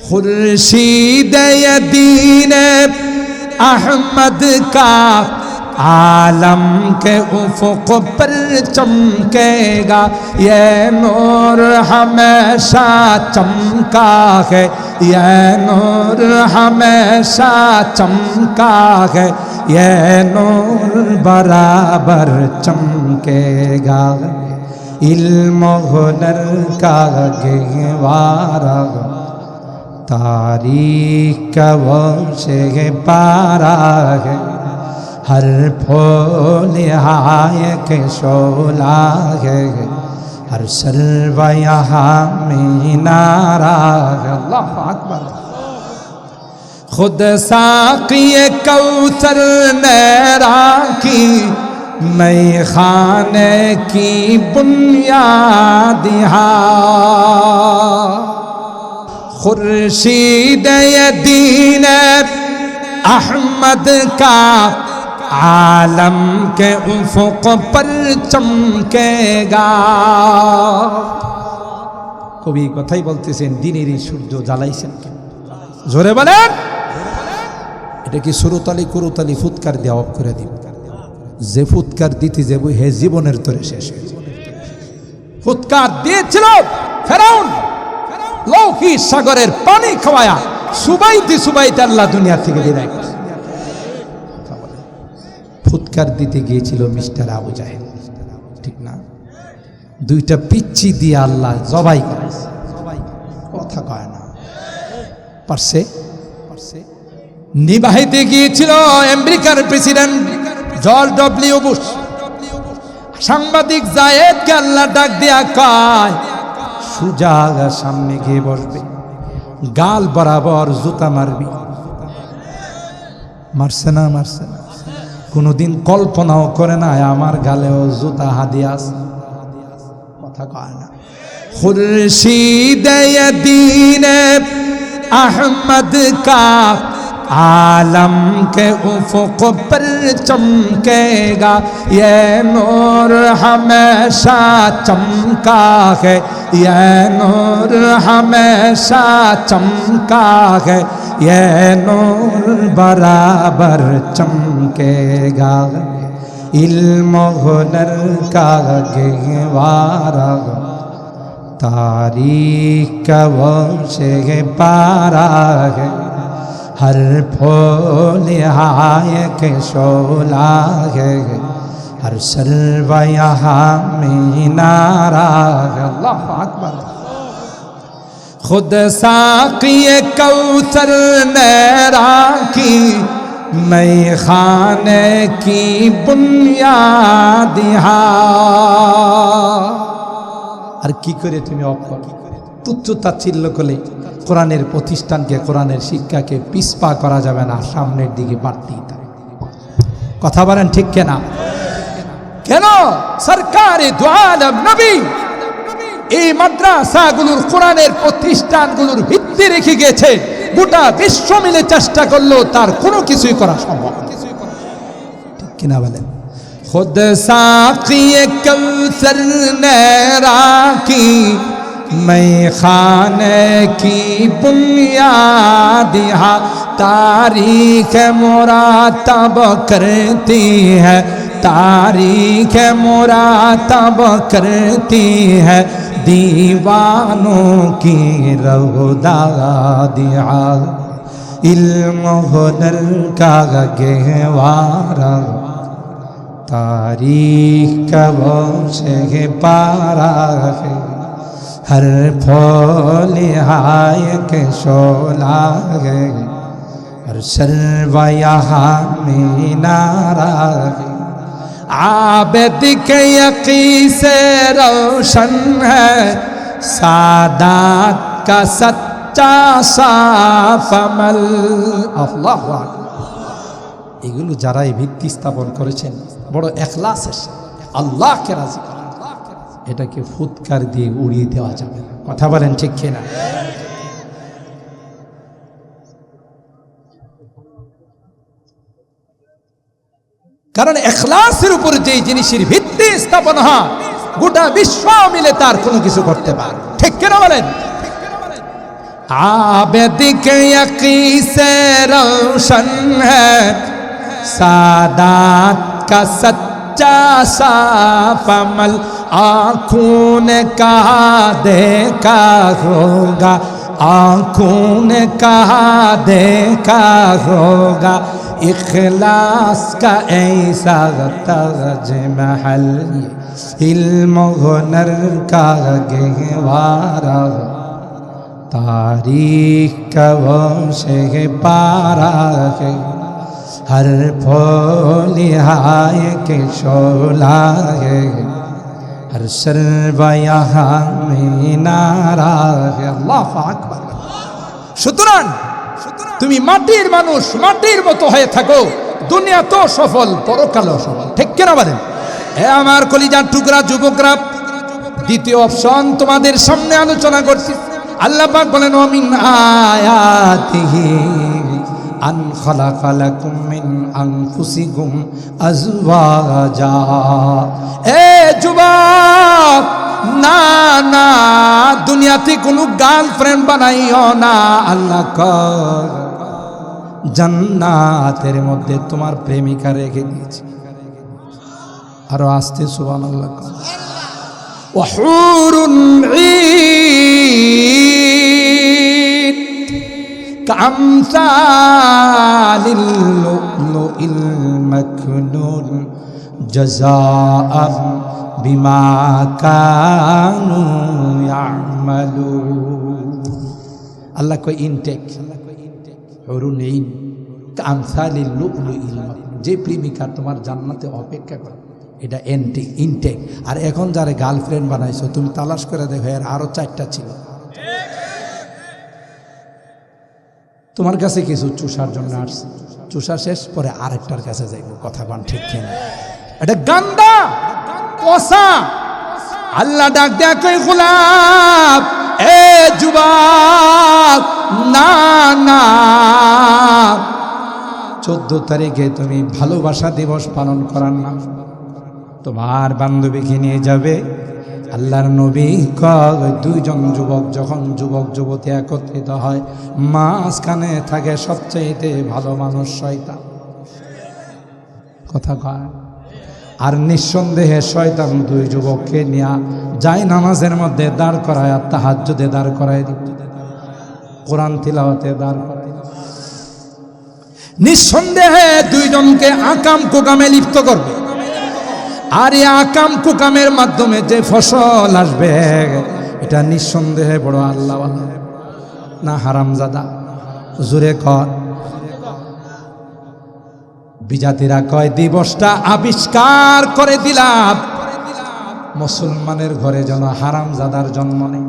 خورشید دین احمد کا عالم کے افق پر چمکے گا یہ نور ہمیشہ چمکا ہے یہ نور ہمیشہ چمکا ہے یہ نور برابر چمکے گا علم و ہنر کا گہوارہ تاریخ کا وہ شہ پارا ہے ہر پھول یہاں کے شولا ہے ہر سلو یہاں میں ہے اللہ اکبر خود ساقی کوثر نیرا کی میں خانے کی بنیاد یہاں خورشید دین احمد کا عالم کے افق پر چمکے گا কবি কথাই বলতেছেন, দিনের এই সূর্য জ্বালাইছেন জোরে বলেন। এটা কি সুরতালি কুরতালি ফুৎকার দিয়ে অফ করে দিব? যে ফুৎকার দিতে যাব, হে জীবনের তরে শেষ ফুৎকার দিয়েছিল ফেরাউন। লৌকি সাগরের পানি খাওয়ায়া সুবাইতে সুবাইতে আল্লাহ দুনিয়া থেকে বিদায় ফুৎকার দিতে গিয়েছিল মিস্টার আবু জাহেদ ঠিক না? দুইটা পিচ্ছি দিয়ে আল্লাহ জবাই করেছে। কথা কয় না। পারছে? পারছে? নিবাহিতে গিয়েছিল আমেরিকার প্রেসিডেন্ট জর্জ ডব্লিউ বুশ। সাংবাদিক জায়েদকে আল্লাহ ডাক দিয়া কয় সুজাগা সামনে গিয়ে বসবে গাল বরাবর জুতা মারবি। মারছে না মারছে না। কোনোদিন কল্পনাও করে না আমার গালেও জুতা হাদিয়াস কথা কয় না। খুরশিদ দিন আহমদ কা আলম কে افق پر چمکے گا یہ نور ہمیشہ چمکا یہ نور ہمیشہ چمکا ہے، یہ نور برابر چمکے گا۔ علم و ہنر کا گہوارا تاریخ کا وہ سے پارا ہے۔ ہر پھول یہاں کے شولا ہے۔ सर्व यहाँ में नारा है अल्लाह अकबर खुद साकी कौसर नैरा की मैं खाने की बुनियाद আর কি করে তুমি অফ করো তুচ্ছ তাচ্ছিল্য করলে কোরআনের প্রতিষ্ঠানকে কোরআনের শিক্ষাকে পিসপা করা যাবে না সামনের দিকে বাড়তেই থাকবে কথা বলেন ঠিক কেনা কেন? সরকারি দোয়ালাম নবী। এই মাদ্রাসাগুলোর, কোরআনের প্রতিষ্ঠানগুলোর ভিত্তি রেখে গেছে। গোটা বিশ্ব মিলে চেষ্টা করল তার কোনো কিছুই করা সম্ভব ঠিক কিনা বলেন? خود ساقی کوثر نے راکی میں خانے کی بنیاد یہاں تاریخ مراتب کرتی ہے تاریخ مراتب کرتی ہے دیوانوں کی رودا دیا۔ علم ہنر کا گہوارا تاریخ کبوں سے پارا ہے۔ ہر پھول ہائے کے شولا ہے۔ ہر سر و یہاں میں نارا ہے۔ आबद के यकी से रोशन है सादात का सच्चा साफ अमल अल्लाह अकबर এগুলো যারা এই ভিত্তি স্থাপন করেছেন বড় এখলাসের সাথে আল্লাহকে রাজি করেন এটাকে ফুৎকার দিয়ে উড়িয়ে দেওয়া যাবে না কথা বলেন ঠিক কিনা কারণ এখলাসের উপর যে জিনিসের ভিত্তি স্থাপন হয় গোটা বিশ্ব মিলে তার কোনো কিছু করতে পারে ঠিক কেন বলেন आबद के यकी से रोशन है सादात का सच्चा साफ अमल आंखों ने कहा देखा होगा آنکھوں نے کہا، دیکھا ہوگا، اخلاص کا ایسا ترجمہ حل علم و ہنر کا گہوارا تاریخ کا وہ شہ پارا ہے۔ ہر پھولی ہائے کے شولا ہے۔ ہر سر یہاں میں نارا সুতরাং তুমি মাটির মানুষ, মাটির মতো হয়ে থাকো। দুনিয়া তো সফল পরকাল সফল। ঠিক কেনা বলেন? আমার কলিজার টুকরা যুবকরা, দ্বিতীয় অপশন তোমাদের সামনে আলোচনা করছি। আল্লাহ বলেন অমিন আন খালাকা লাকুম মিন আনফুসিকুম আজওয়াজা এ যুবক না না দুনিয়াতে কোনো গার্লফ্রেন্ড বানাইও না আল্লাহ কর জান্নাতের মধ্যে তোমার প্রেমিকা রেখে দিয়েছে আরো আসতে সুবান আল্লাহ وحور عين كأمثال اللؤلؤ المكنون جزاء بما كانوا يعملون الله كو ইনটেক হরুন ইন কামসালিল লুকলুইল মাকনুন যে প্রেমিকা তোমার জান্নাতে অপেক্ষা করে এটা এনটেক ইনটেক আর এখন যারা গার্লফ্রেন্ড বানাইছো তুমি তালাশ করে দেখো এর আরো চারটা ছিল তোমার কাছে কিছু চুষার জন্য আসছে। চুষা শেষ, পরে আরেকটার কাছে যাইব। কথা বান ঠিক কিনা? এটা গান্দা কষা আল্লাহ ডাক কই গোলাপ এ যুবক, না না। চোদ্দ তারিখে তুমি ভালোবাসা দিবস পালন করার নাম। তোমার বান্ধবীকে নিয়ে যাবে। আল্লাহর নবী দুইজন যুবক যখন যুবক যুবতী একত্রিত হয়, মাঝখানে থাকে সবচেয়ে ভালো মানুষ শয়তান। কথা কয়। আর নিঃসন্দেহে শয়তান দুই যুবককে নিয়ে যায় নামাজের মধ্যে দাঁড় করায় আর তাহাজ্জুদে দাঁড় করায় দিত। কোরআন তিলাওয়াতে দাঁড় করায় নিঃসন্দেহে দুইজনকে আকাম কোকামে লিপ্ত করবে। আর আকাম কুকামের মাধ্যমে যে ফসল আসবে, এটা নিঃসন্দেহে বড় আল্লাহ না হারামজাদা, জুরে কর। বিজাতিরা কয়, দিবসটা আবিষ্কার করে দিলাম। মুসলমানের ঘরে যেন হারাম জাদার জন্ম নেই।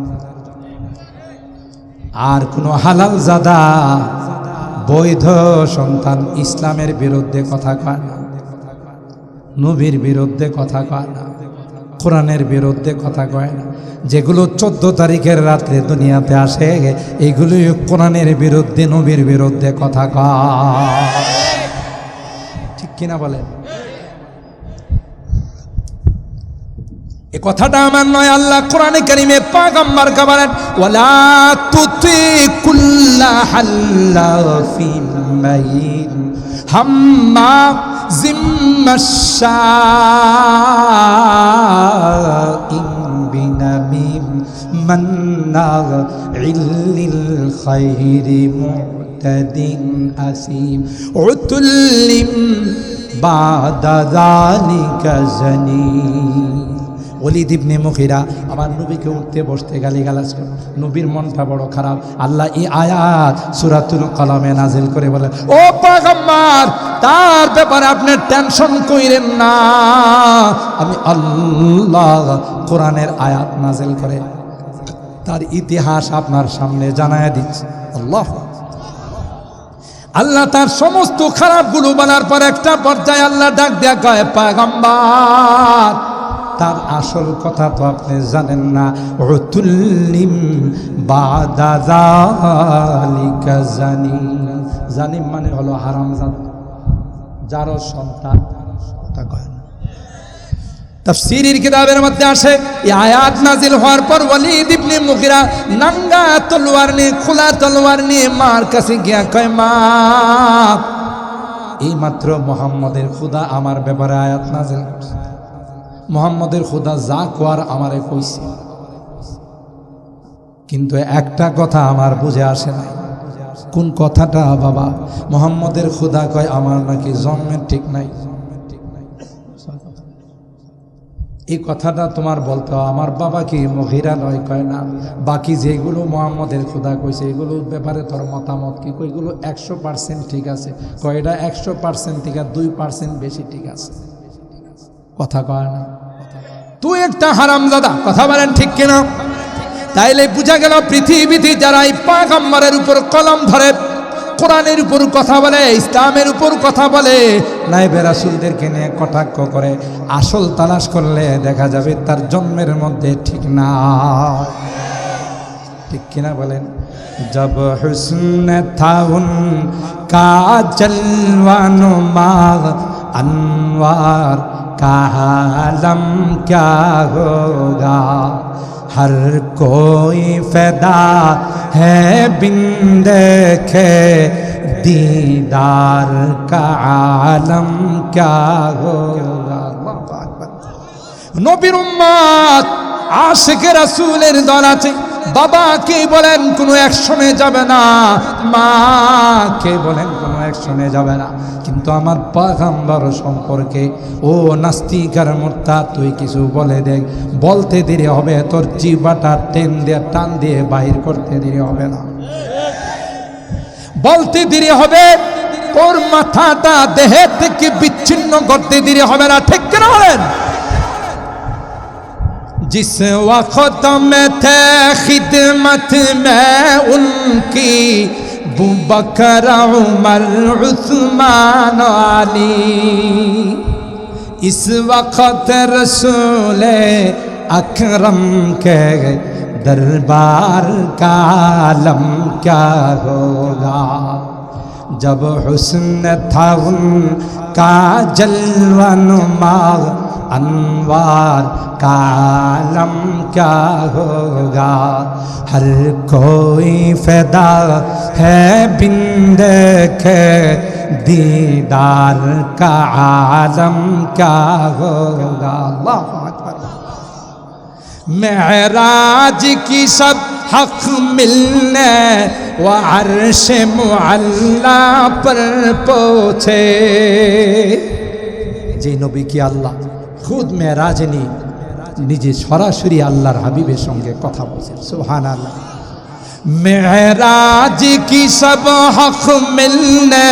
আর কোনো হালাল জাদা বৈধ সন্তান ইসলামের বিরুদ্ধে কথা কয় না। নবীর বিরুদ্ধে কথা কয় না, কোরআনের বিরুদ্ধে কথা কয় না। যেগুলো চোদ্দ তারিখের রাত্রে দুনিয়াতে আসে এইগুলি কোরআনের বিরুদ্ধে, নবীর বিরুদ্ধে কথা কয়। ঠিক কিনা বলেন? এ কথাটা আমার নয়, আল্লাহ কোরআনে কারিমে পাগাম্বার কাবারেন ওয়ালা তুতি কুল্লা হাল্লাফিন মাইন হাম্মা জিম্মাশাইন বিনামিম মন্না ইল্লিল খাইরি মুতাদিন আসিম উতুল্লিম বাদা জালিকা জানিম অলিদ ইবনে মুখিরা আমার নবীকে উঠতে বসতে গালি গালাজ করে। নবীর মনটা বড় খারাপ। আল্লাহ এই আয়াত সুরাতুল কলামে নাজিল করে বলে, ও পাগাম্মার তার ব্যাপারে আপনি টেনশন কইরেন না। আমি আল্লাহ কোরআনের আয়াত নাজিল করে, তার ইতিহাস আপনার সামনে জানায় দিচ্ছি। আল্লাহ। আল্লাহ তার সমস্ত খারাপ খারাপগুলো বলার পর একটা পর্যায়ে আল্লাহ ডাক দেয়া কয় পাগাম্বার তার আসল কথা তো আপনি জানেন না। রতুল্লিম বাদালিকা জানি। জানিম মানে হলো হারাম যার সন্তান কথা কয় না। তাফসীরের কিতাবের মধ্যে আসে, এই আয়াত নাজিল হওয়ার পর ওয়ালিদ ইবনে মুগিরা নাঙ্গা তলোয়ার নিয়ে, খোলা তলোয়ার নিয়ে মার কাছে গিয়া কয়, মা এই মাত্র মোহাম্মদের খুদা আমার ব্যাপারে আয়াত নাজিল করছে। মোহাম্মদের খুদা যা কোয়ার আমারে কইছে। কিন্তু একটা কথা আমার বুঝে আসে না কোন কথাটা, বাবা? মোহাম্মদের খুদা কয়, আমার নাকি জন্মের ঠিক নাই। এই কথাটা তোমার বলতে আমার বাবা কি মহিরা নয় কয় না? বাকি যেগুলো মোহাম্মদের খুদা কইছে, এগুলোর ব্যাপারে তোর মতামত কি? কই এগুলো একশো পার্সেন্ট ঠিক আছে। কয়টা একশো পার্সেন্ট থেকে দুই পার্সেন্ট বেশি ঠিক আছে। কথা কয় না। তুই একটা হারাম দাদা কথা বলেন ঠিক কিনা? তাইলে বুঝা গেল পৃথিবীতে যারা এই পাগাম্বারের উপর কলম ধরে, কোরআনের উপর কথা বলে, ইসলামের উপর কথা বলে নাই বেরাসুলদেরকে নিয়ে কটাক্ষ করে, আসল তালাশ করলে দেখা যাবে তার জন্মের মধ্যে ঠিক না। ঠিক কিনা বলেন? জব হুসন থাউন কা চলওয়ানো মাগ আনওয়ার का आलम क्या होगा हर कोई फैदा है बिन देखे दीदार का आलम क्या होगा নবীর উম্মাদ আশেকে রাসূলের দল আছে বাবা কে বলেন কোনো অ্যাকশনে যাবে না মা কে বলেন একসঙ্গে যাবে না। কিন্তু আমার পাগাম্বার সম্পর্কে, ও নাস্তিকার মোর্তা তুই কিছু বলে দেখ। বলতে দেরি হবে, তোর জিবাটা টেন দিয়ে, টান দিয়ে বাহির করতে দেরি হবে না। বলতে দেরি হবে, তোর মাথাটা দেহে থেকে বিচ্ছিন্ন করতে দেরি হবে না, ঠিক কেন হলেন جس وقت میں تھے خدمت میں ان बू बकर उमर उस्मान अली इस वक्त रसूल अकरम के दरबार का आलम क्या होगा जब हुस्न था उनका जलवन انوار کا عالم کیا ہوگا ہر کوئی فدا ہے بند کے دیدار کا عالم کیا ہوگا اللہ معراج کی سب حق ملنے و عرش معلہ پر پوچھے جی نبی کی اللہ খুদ মে রাজনি নিজে সরাসরি আল্লাহর হাবিবের সঙ্গে কথা বলছেন সোহান আল্লাহ মেহরাজ কি সব হক মিলনে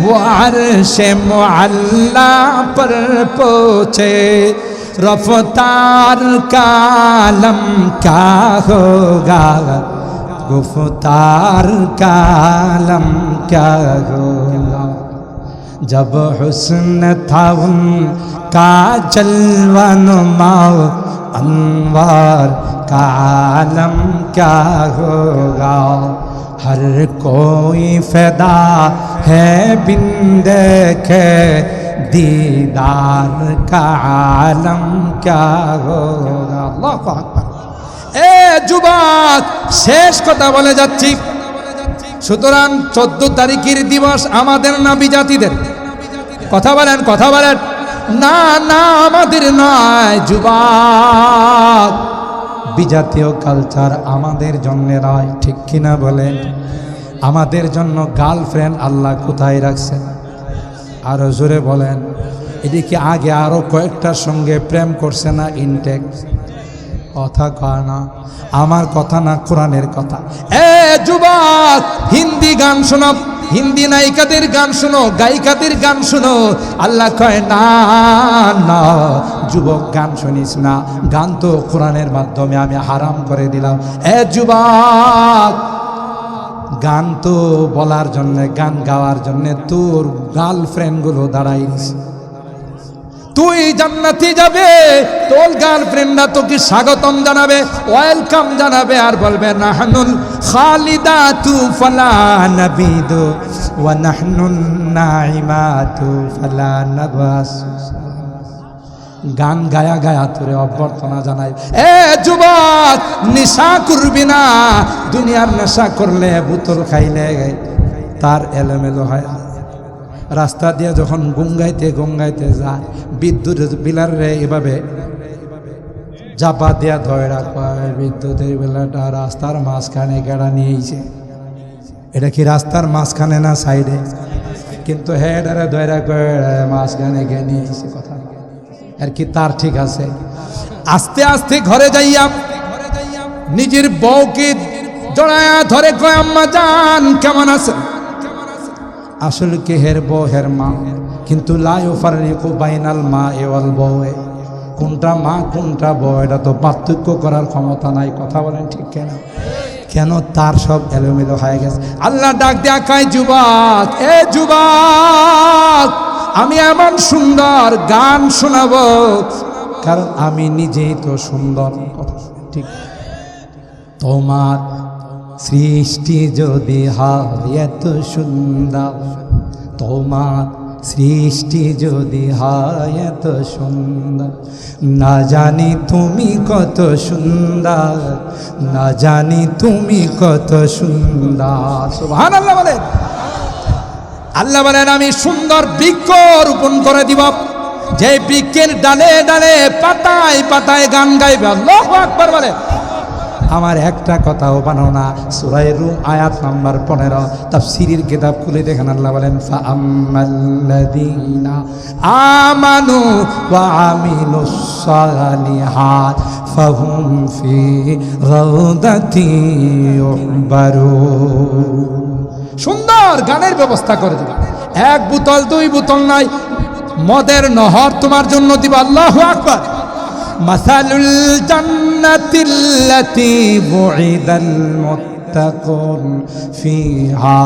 ওয়ার সে پر پوچھے رفتار کا علم کیا ہوگا গুফতার کا কা کیا जब हुस्न था उनका जलवन माओ अनवार का आलम क्या होगा हर कोई फैदा है बिन देखे दीदार का आलम क्या होगा अल्लाह আকবার এ যুবক শেষ কথা বলে যাচ্ছি সুতরাং চোদ্দ তারিখের দিবস আমাদের না বিজাতিদের কথা বলেন কথা বলেন। না না, আমাদের নয়, যুবক। বিজাতীয় কালচার আমাদের জন্য নয়, ঠিক কিনা বলেন? আমাদের জন্য গার্লফ্রেন্ড আল্লাহ কোথায় রাখছেন আরও জোরে বলেন। এদিকে আগে আরও কয়েকটার সঙ্গে প্রেম করছে না ইনটেক? কথা কয় না। আমার কথা না কোরআনের কথা? এ যুবক, হিন্দি গান শোনো হিন্দি নায়িকাদের গান শোনো, গায়িকাদের গান শোনো। আল্লাহ কয়, না না, যুবক, গান শুনিস না। গান তো কোরআনের মাধ্যমে আমি হারাম করে দিলাম। এ যুবক, গান তো বলার জন্যে, গান গাওয়ার জন্যে তোর গার্লফ্রেন্ডগুলো দাঁড়াইছে তুই জান্নাতি যাবে। তোর গার্লফ্রেন্ডরা তোকে স্বাগতম জানাবে ওয়েলকাম জানাবে আর বলবে নাহনুল খালিদা তু ফালা নবিদু ওয়া নাহনুন নাইমাতু ফালা গান গায়া গায়া তোরে অভ্যর্থনা জানাই। এ যুবক, নেশা করবি না, দুনিয়ার নেশা করলে বোতল খাইলে তার এলোমেলো হয় রাস্তা দিয়ে যখন গঙ্গাইতে গঙ্গাইতে যায়, বিদ্যুৎ বিলার এভাবে চাপা দিয়া ধয়রা কয় বিদ্যুতের বেলাটা রাস্তার মাঝখানে কেড়া নিয়েছে। এটা কি রাস্তার মাঝখানে না সাইডে? কিন্তু হেডারে ধয়রা কয় মাঝখানে গে নিয়েছে। কথা। আর কি তার ঠিক আছে? আস্তে আস্তে ঘরে যাইয়া নিজের বউকে জড়ায়া ধরে কয়, আম্মা জান, কেমন আছে আসলে কে হের বউ, হের মা? কিন্তু লাইও ফারিকু বাইনাল মা এওয়াল বউয়ে কোনটা মা, কোনটা বউ? এটা তো পার্থক্য করার ক্ষমতা নাই। কথা বলেন ঠিক কেন? কেন তার সব এলোমেলো হয়ে গেছে? আল্লাহ ডাক দেয়া কায়, যুবক, এ যুবক, আমি এমন সুন্দর গান শোনাবো। কারণ আমি নিজেই তো সুন্দর। কথা ঠিক। তোমার সৃষ্টি যদি হয় এত সুন্দর, তোমার সৃষ্টি যদি হয় এত সুন্দর। না জানি তুমি কত সুন্দর, না জানি তুমি কত সুন্দর। সুবহান আল্লাহ বলেন। আল্লাহ বলেন, আমি সুন্দর বৃক্ষ রোপণ করে দিব। যে বৃক্ষের ডালে ডালে পাতায় পাতায় গান গাইবে। আল্লাহ আকবার বলে আমার একটা কথাও বানো না। সুরাই রুম আয়াত নাম্বার পনেরো তা তাফসিরির কিতাব খুলে দেখেন আল্লাহ বলেন আমানু ওয়া আমিলুস সালিহাত ফাহুম ফি রাউদাতি ইউহবারুন। সুন্দর গানের ব্যবস্থা করে দিবা। এক বোতল, দুই বোতল নাই, মদের নহর তোমার জন্য দিবা। আল্লাহ আকবার। মাসালুল জান্নাতিল্লাতি বুইদাল মুত্তাকুন ফিহা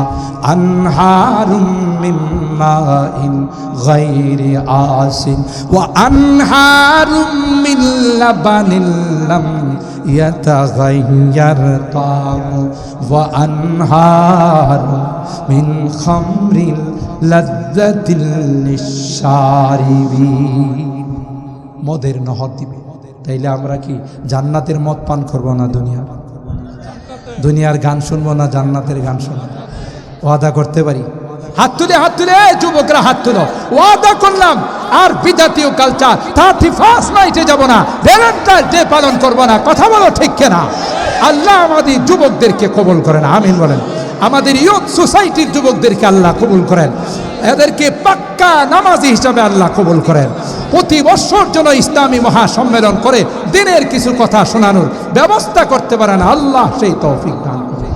আনহারুম মিন মাইন গায়রি আসিন ওয়া আনহারুম মিন লাবানিল লাম يتغير طعمه وأنهار من خمر لذة للشاربين মদের নহর দিবে তাইলে আমরা কি জান্নাতের মত পান করব না দুনিয়ার দুনিয়ার গান শুনব না জান্নাতের গান শুনব? ওয়াদা করতে পারি? হাত তুলে হাত তুলে যুবকরা হাত তুলো। ওয়াদা করলাম, আর বিজাতীয় কালচার থার্টি ফার্স্ট নাইটে যাব না। ভ্যালেন্টাইন ডে পালন করব না। কথা বলো ঠিক কেনা? আল্লাহ আমাদের যুবকদেরকে কবল করেন, আমিন বলেন। আমাদের ইয়ুথ সোসাইটির যুবকদেরকে আল্লাহ কবুল করেন। এদেরকে পাক্কা নামাজি হিসাবে আল্লাহ কবুল করেন। প্রতি বছর জন্য ইসলামী মহাসম্মেলন করে দিনের কিছু কথা শোনানোর ব্যবস্থা করতে পারেন। আল্লাহ সেই তৌফিক দান করে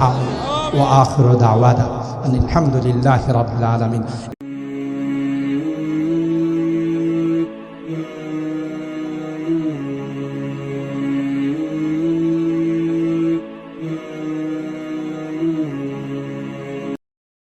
আলহামদুলিল্লাহ আলামিন।